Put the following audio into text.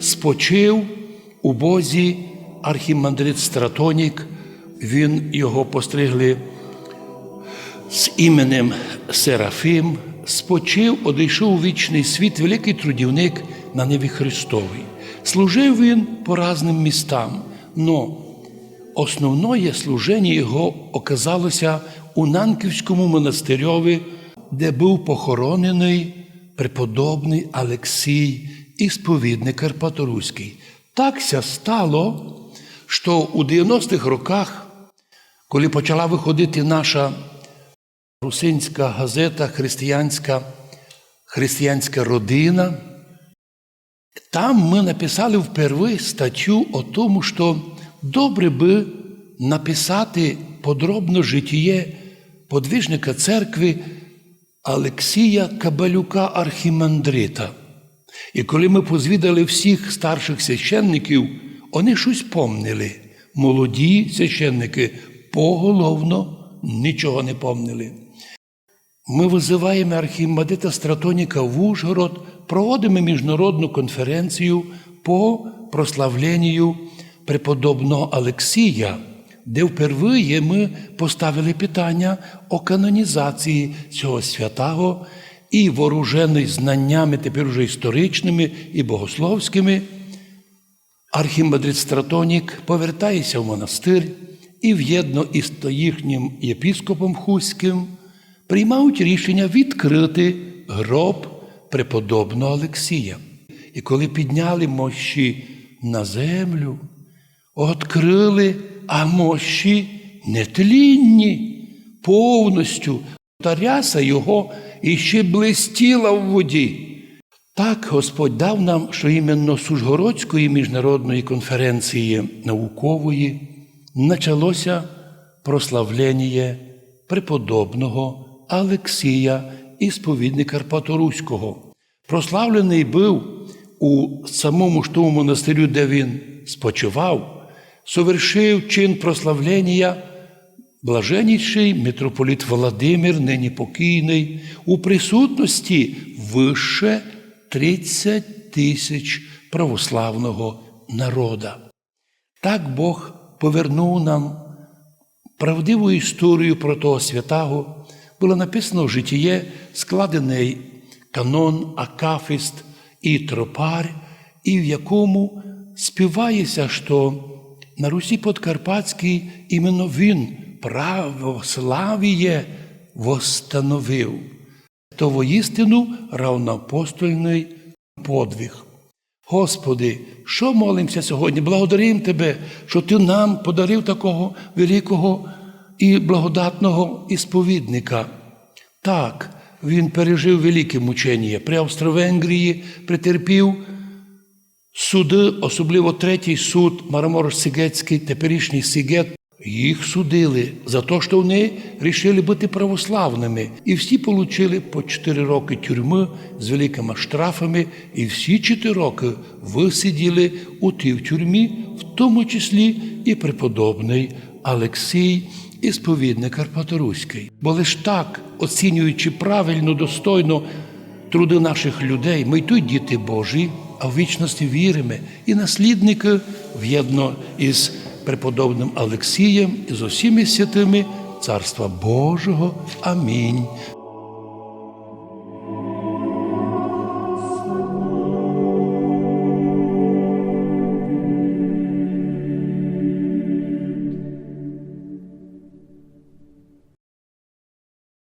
спочив у Бозі архімандрит Стратонік. Він його постригли з іменем Серафим, спочив, одійшов у вічний світ великий трудівник на небі Христовій. Служив він по разним містам, но основне служення його оказалося у Нанківському монастирьові, де був похоронений преподобний Алексій, ісповідник Карпаторуський. Такся стало, що у 90-х роках, коли почала виходити наша русинська газета Християнська, Християнська родина, там ми написали вперше статтю о тому, що добре би написати подробно житіє подвижника церкви Алексія Кабалюка Архімандрита. І коли ми позвідали всіх старших священників, вони щось помнили. Молоді священники поголовно нічого не помнили. Ми визиваємо архімандрита Стратоніка в Ужгород, проводимо міжнародну конференцію по прославленню преподобного Алексія, де впервые ми поставили питання о канонізації цього святого і вооружений знаннями, тепер уже історичними і богословськими. Архімандрит Стратонік повертається в монастир і в'єдно із їхнім єпіскопом Хуським приймають рішення відкрити гроб преподобного Олексія. І коли підняли мощі на землю, відкрили, а мощі нетлінні повністю. Та ряса його іще блистіла в воді. Так Господь дав нам, що іменно з Ужгородської міжнародної конференції наукової почалося прославлення преподобного Алексія ісповідника Карпаторуського. Прославлений був у самому ж тому монастирю, де він спочивав, совершив чин прославлення блаженніший митрополіт Володимир, нині покійний, у присутності вище 30 тисяч православного народа. Так Бог повернув нам правдиву історію про того святого. Було написано в житіє складений канон, акафіст і тропар, і в якому співається, що на Русі Подкарпатській іменно він православіє восстановив. То воістину равноапостольний подвиг. Господи, що молимося сьогодні? Благодаримо Тебе, що Ти нам подарив такого великого і благодатного ісповідника. Так, він пережив велике мучення. При Австро-Венгрії претерпів суди, особливо третій суд Марамор Сигецький, теперішній Сигет. Їх судили за те, що вони вирішили бути православними. І всі отримали по 4 роки тюрми з великими штрафами, і всі 4 роки висиділи у тій тюрмі, в тому числі і преподобний Алексій, ісповідник Карпаторуський. Бо лиш так, оцінюючи правильно, достойно труди наших людей, ми й тут діти Божі, а в вічності віримо і наслідники в'єдно із преподобним Алексієм і з усіми святими Царства Божого. Амінь.